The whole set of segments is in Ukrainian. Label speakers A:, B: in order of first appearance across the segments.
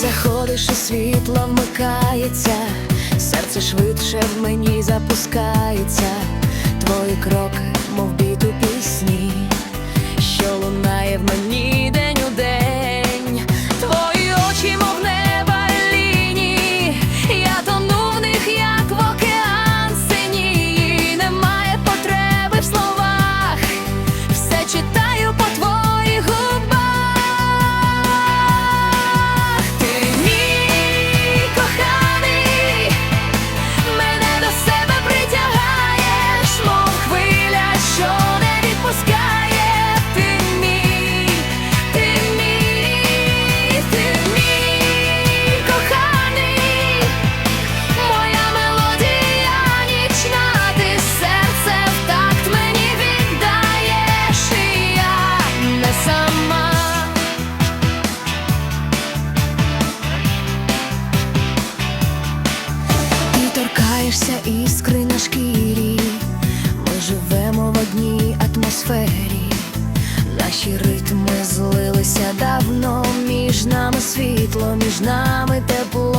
A: заходиш і світло вмикається, серце швидше в мені запускається, твої кроки, мов біту пісні. торкнешся іскри на шкірі, ми живемо в одній атмосфері, наші ритми злилися давно, між нами світло, між нами тепло.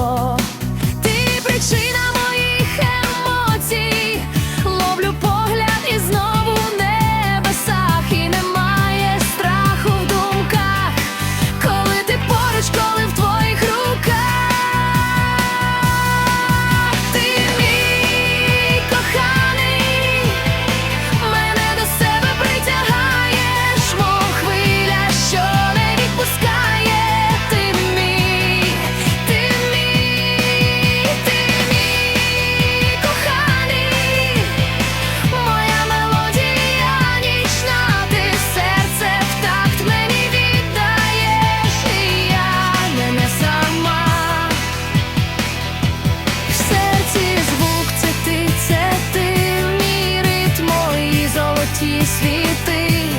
A: світі світи,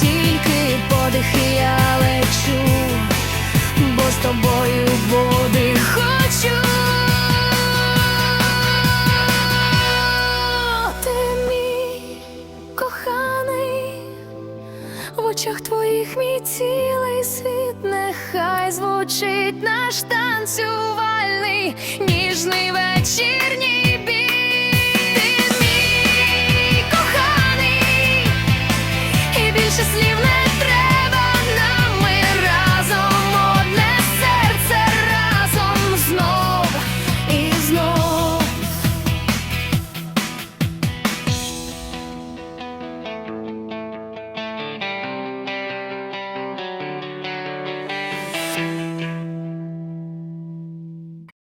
A: тільки подихи я лечу, бо з тобою води хочу. Коханий, в очах твоїх мій цілий світ, нехай звучить наш танцювальний, ніжний вечір.